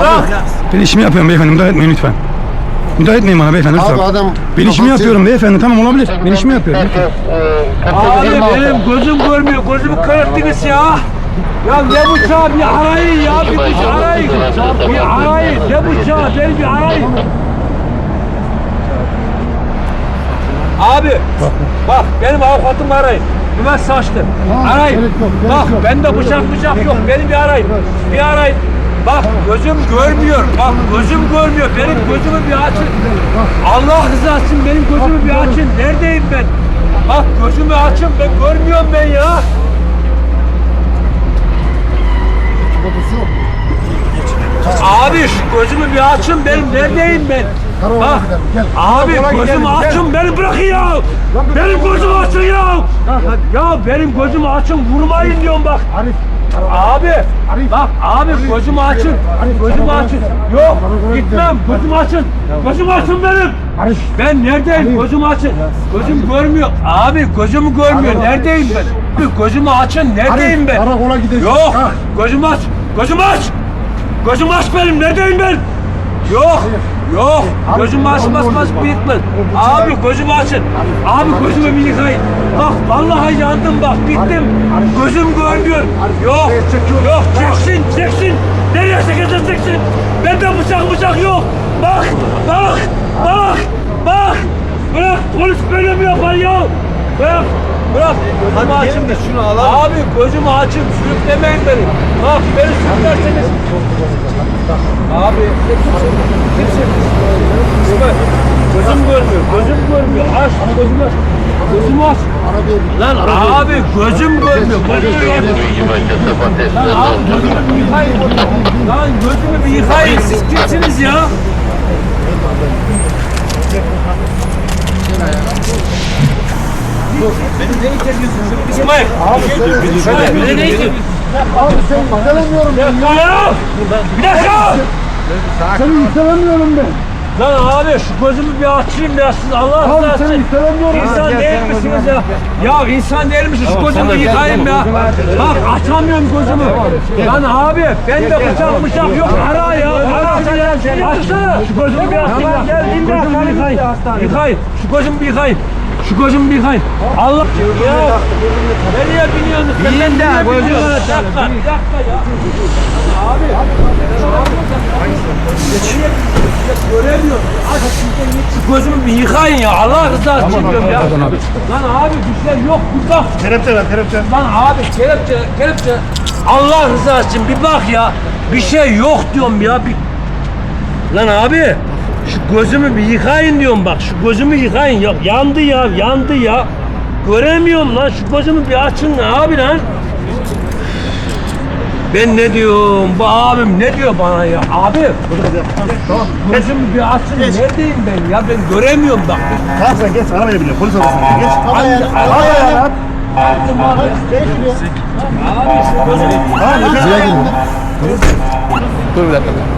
Bırak. Ben işimi yapıyorum beyefendi müdahale etmeyin lütfen. Müdahale etmeyin bana beyefendi lütfen. Abi adam Ben işimi yapıyorum beyefendi tamam olabilir. Ben işimi yapıyorum lütfen. Abi benim gözüm görmüyor. Gözümü kararttınız ya. Ya ne bıçağı bir arayın ya bir bıçağı arayın. Bir arayın ne bıçağı beni bir arayın. Abi bak benim avukatımı arayın. Mehmet Saçlı. Arayın. gerek yok, gerek Bak yok. bende bıçak bıçak yok. Beni bir arayın. Bir arayın. Bak gözüm görmüyor. Bak gözüm görmüyor. Benim gözümü bir açın. Allah rızası için benim gözümü bir açın. Neredeyim ben? Bak gözümü açın. Ben görmüyorum ben ya. Abi şu gözümü bir açın benim neredeyim ben? Bak abi gözümü açın beni bırakın ya. Benim gözümü açın ya. Ya benim gözümü açın vurmayın diyorum bak. Abi bak abi gözümü açın. Gözümü açın. Yok gitmem gözümü açın. Gözümü açın benim. Ben neredeyim? Gözümü açın. Gözüm görmüyor. Abi gözümü görmüyor. Neredeyim ben? Abi, Gözümü açın. Neredeyim ben? Karakola gideceğiz. Yok. Gözümü aç. Gözümü aç. Gözümü aç benim. Neredeyim ben? Yok. Yok. Gözümü açmazmaz bak. bitmez. O bıçağı- Abi gözümü açın. Abi gözümü bir yıkayın. Bak vallahi yandım bak. Bittim. Gözüm görmüyor. Yok. Yok. Çeksin. Çeksin. Nereye çekeceksin çeksin. Bende bıçak bıçak yok. Bak. Bak. Bak. Bak. Bırak. Polis böyle mi yapar ya? Bırak. Bırak. Gözümü açın. şunu alalım. Abi gözümü açın. Sürüklemeyin beni. Bak beni sürüklerseniz. Abi kimsin? Kimsin? İsmail. Gözüm görmüyor. Gözüm görmüyor. Aç gözümü aç. Gözümü aç. Lan abi gözüm görmüyor. Gözümü görmüyor. Lan abi gözümü bir yıkayın. Lan gözümü bir yıkayın. Siz kimsiniz ya? İsmail. İsmail. Beni ne itiyorsun? Abi sen gelemiyorum Bir ben. ya. Bir dakika. Seni istememiyorum ben. Lan abi şu gözümü bir açayım ya siz Allah Abi razı olsun. İnsan değil misiniz ya? Ya insan değil misiniz? Şu gözümü yıkayayım ya. Bak açamıyorum gözümü. Lan abi ben de bıçak bıçak yok. Ara ya. Ara. Açsana. Şu gözümü bir açayım ya. Gel bir yıkayın. Yıkayın. Şu gözümü bir yıkayın. Şu gözümü bir yıkayın. Allah. Ya. Nereye biniyorsunuz? Ben de gözümü. Bir dakika. Bir dakika ya. Abi. Göremiyorum. Aç şu gözümü bir yıkayın ya. Allah rızası için diyorum ya. Lan abi bir şey yok. Bir bak. Kelepçe ver kelepçe. Lan abi kelepçe, kelepçe. Allah rızası için bir bak ya. Bir şey yok diyorum ya. Bir... Lan abi şu gözümü bir yıkayın diyorum bak. Şu gözümü yıkayın. Ya, yandı ya, yandı ya. Göremiyorum lan. Şu gözümü bir açın abi lan. Ben ne diyorum? Bu abim ne diyor bana ya? Abi. Gözümü bir açın. Neredeyim ben ya? Ben göremiyorum bak. Tamam sen geç arabaya biniyor. Polis arabasına geç. Ay, Arabaya lan. Abi şu gözümü Tamam. Dur bir dakika.